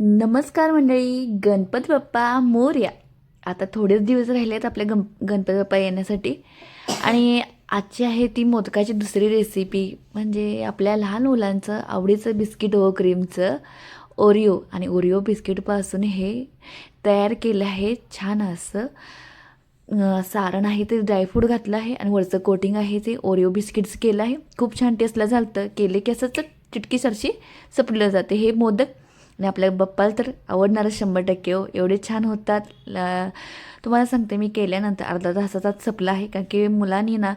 नमस्कार मंडळी गणपत बाप्पा मोर्या. आता थोडेच दिवस राहिले आहेत आपल्या गण गणपत बाप्पा येण्यासाठी. आणि आजची आहे ती मोदकाची दुसरी रेसिपी म्हणजे आपल्या लहान मुलांचं आवडीचं बिस्किट ओ क्रीमचं ओरिओ आणि ओरिओ बिस्किटपासून हे तयार केलं आहे. छान असं सारण आहे ते ड्रायफ्रूट घातलं आहे. आणि वरचं कोटिंग आहे ते ओरिओ बिस्किट्स केलं आहे. खूप छान टेस्टला झालं केले की असं चिटकी सपडलं जाते. हे मोदक आणि आपल्या बप्पाला तर आवडणारच शंभर टक्के हो. एवढे छान होतात. तुम्हाला सांगते मी केल्यानंतर अर्धा तासाचाच सपला आहे. कारण की मुलांनी ना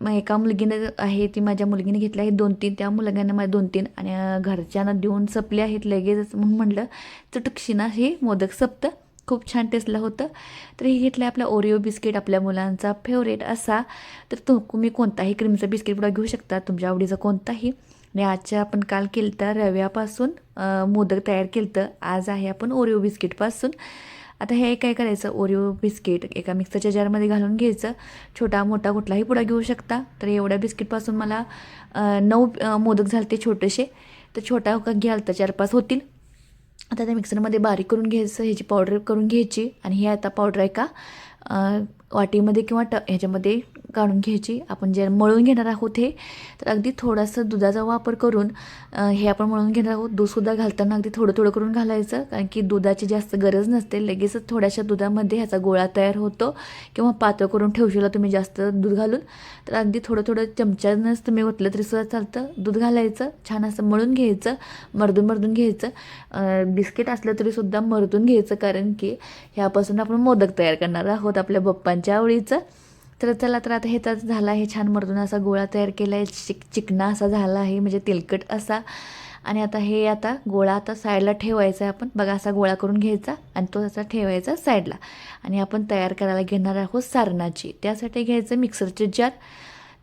मग एका मुलगीनं आहे ती माझ्या मुलगीने घेतली आहे दोन तीन. त्या मुलग्यांना माझ्या दोन तीन. आणि घरच्यांना देऊन सपले आहेत लगेचच. म्हणून म्हटलं चटकशीना हे मोदक सपतं. खूप छान टेस्टला होतं. तर हे घेतलं आपला ओरिओ बिस्किट आपल्या मुलांचा फेवरेट असा. तर तुम्ही कोणताही क्रीमचा बिस्किट पुढा घेऊ शकता. तुमच्या आवडीचा कोणताही. आणि आजच्या आपण काल केलं तर रव्यापासून मोदक तयार केलं तर आज आहे आपण ओरिओ बिस्किटपासून आता हे काय करायचं? ओरिओ बिस्किट एका मिक्सरच्या जारमध्ये घालून घ्यायचं. छोटा मोठा कुठलाही पुडा घेऊ शकता. तर एवढ्या बिस्किटपासून मला नऊ मोदक झालते छोटेसे. तर छोटा घ्याल तर चार पाच होतील. आता त्या मिक्सरमध्ये बारीक करून घ्यायचं ह्याची पावडर करून घ्यायची आणि हे आता पावडर आहे का वाटीमध्ये किंवा ट ह्याच्यामध्ये काढून घ्यायची. आपण जे मळून घेणार आहोत हे तर अगदी थोडासा दुधाचा वापर करून हे आपण मळून घेणार आहोत. दूधसुद्धा घालताना अगदी थोडं थोडं करून घालायचं कारण की दुधाची जास्त गरज नसते. लगेचच थोड्याशा दुधामध्ये ह्याचा गोळा तयार होतो किंवा पातळ करून ठेवशीला तुम्ही जास्त दूध घालून. तर अगदी थोडं थोडं चमच्यानंच तुम्ही ओतलं तरी सुद्धा चालतं. दूध घालायचं छान असं मळून घ्यायचं मर्दून मर्दून घ्यायचं. बिस्किट असलं तरीसुद्धा मर्दून घ्यायचं कारण की ह्यापासून आपण मोदक तयार करणार आहोत आपल्या बप्पांच्या आवडीचं. तर चला तर आता ह्याचाच झाला आहे छान मर्दून असा गोळा तयार केला आहे चिक चिकना असा झाला आहे म्हणजे तेलकट असा. आणि आता हे आता गोळा आता साईडला ठेवायचा आहे आपण. बघा असा गोळा करून घ्यायचा आणि तो असा ठेवायचा साईडला. आणि आपण तयार करायला घेणार आहोत सारणाची. त्यासाठी घ्यायचं मिक्सरचे जार.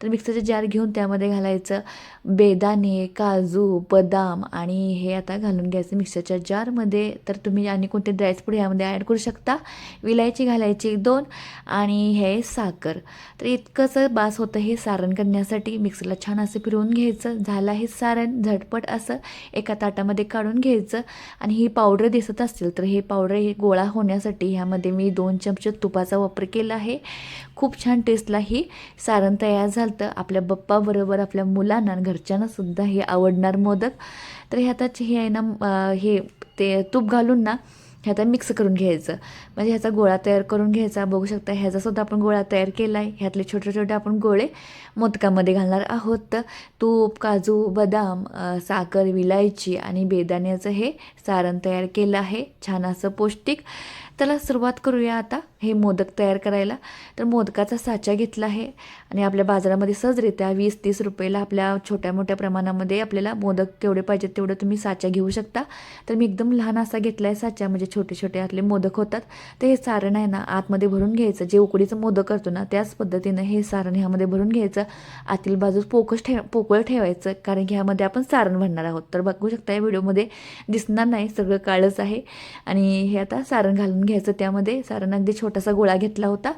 तर मिक्सरचे जार घेऊन त्यामध्ये घालायचं. बेदाणे काजू बदाम आणि हे आता घालून घ्यायचं मिक्सरच्या जारमध्ये. तर तुम्ही आणि कोणते ड्रायफ्रूट ह्यामध्ये ॲड करू शकता. विलायची घालायची दोन आणि हे साखर. तर इतकंच बास होतं हे सारण करण्यासाठी. मिक्सरला छान असं फिरवून घ्यायचं. झालं हे सारण. झटपट असं एका ताटामध्ये काढून घ्यायचं. आणि ही पावडर दिसत असतील तर हे पावडर हे गोळा होण्यासाठी ह्यामध्ये मी दोन चमचे तुपाचा वापर केला आहे. खूप छान टेस्टला ही सारण तयार झालं तर आपल्या बप्पाबरोबर आपल्या मुलांना घरच्यांनासुद्धा घरच्यांना सुद्धा हे आवडणार मोदक. तर ह्यातच हे आहे ना हे ते तूप घालून ना ह्याचा मिक्स करून घ्यायचं. म्हणजे ह्याचा गोळा तयार करून घ्यायचा. बघू शकता ह्याचासुद्धा आपण गोळा तयार केला आहे ह्यातले छोटे छोटे आपण गोळे मोदकामध्ये घालणार आहोत. तर तूप काजू बदाम साखर विलायची आणि बेदाण्याचं हे सारण तयार केलं आहे. छान असं पौष्टिक. त्याला सुरुवात करूया आता हे मोदक तयार करायला. तर मोदकाचा साचा घेतला आहे आणि आपल्या बाजारामध्ये सहजरित्या वीस तीस रुपयेला आपल्या छोट्या मोठ्या प्रमाणामध्ये आपल्याला मोदक केवढे पाहिजेत तेवढं तुम्ही साचा घेऊ शकता. तर मी एकदम लहान असा घेतला आहे साचा म्हणजे छोटे छोटे आतले मोदक होतात. तर हे सारण आहे ना आतमध्ये भरून घ्यायचं. जे उकडीचं मोदक करतो ना त्याच पद्धतीनं हे सारण ह्यामध्ये भरून घ्यायचं. आतील बाजूस पोकच ठेव पोकळ ठेवायचं कारण की ह्यामध्ये आपण सारण भरणार आहोत. तर बघू शकता या व्हिडिओमध्ये दिसणार नाही सगळं काळच आहे. आणि हे आता सारण घालून घ्यायचं त्यामध्ये. सारण अगदी छोटासा गोळा घेतला होता.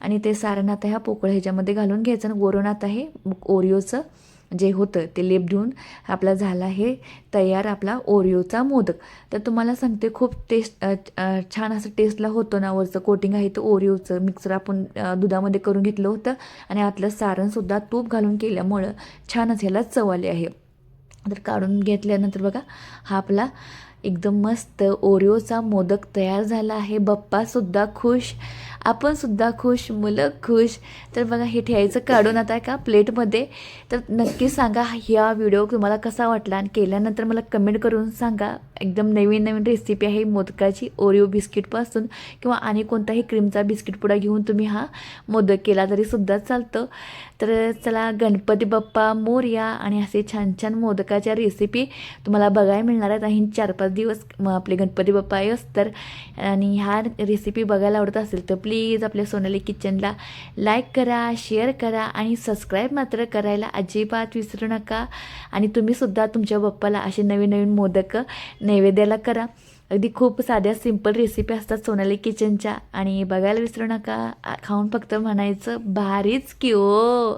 आणि ते सारण आता ह्या पोकळ ह्याच्यामध्ये घालून घ्यायचं. आणि वरून आता हे ओरिओचं जे होतं ते लेप देऊन आपला झाला हे तयार आपला ओरिओचा मोदक. तर तुम्हाला सांगते खूप टेस्ट छान असं टेस्टला होतो ना वरचं कोटिंग आहे ते ओरिओचं मिक्सर आपण दुधामध्ये करून घेतलं होतं. आणि आतलं सारणसुद्धा तूप घालून केल्यामुळं छानच ह्याला चव आली आहे. तर काढून घेतल्यानंतर बघा हा आपला एकदम मस्त ओरिओचा मोदक तयार झाला आहे. बप्पासुद्धा खुश. आपणसुद्धा खुश. मुलं खुश. तर बघा हे ठेवायचं काढून आता का प्लेटमध्ये. तर नक्की सांगा ह्या व्हिडिओ तुम्हाला कसा वाटला? आणि केल्यानंतर मला कमेंट करून सांगा. एकदम नवीन नवीन रेसिपी आहे मोदकाची ओरिओ बिस्किटपासून किंवा आणि कोणताही क्रीमचा बिस्किट पुडा घेऊन तुम्ही हा मोदक केला तरीसुद्धा चालतं. तर चला गणपती बाप्पा मोरया आणि असे छान छान मोदकाच्या रेसिपी तुम्हाला बघायला मिळणार आहेत. आणि चार पाच दिवस मग आपले गणपती बाप्पा येस तर आणि ह्या रेसिपी बघायला आवडत असेल तर प्लीज आपल्या सोनाली किचनला लाईक करा शेअर करा आणि सबस्क्राईब मात्र करायला अजिबात विसरू नका. आणि तुम्हीसुद्धा तुमच्या बाप्पाला असे नवीन नवीन मोदक नैवेद्याला करा. अगदी खूप साध्या सिंपल रेसिपी असतात सोनाली किचनच्या आणि बघायला विसरू नका. खाऊन फक्त म्हणायचं भारीच की ओ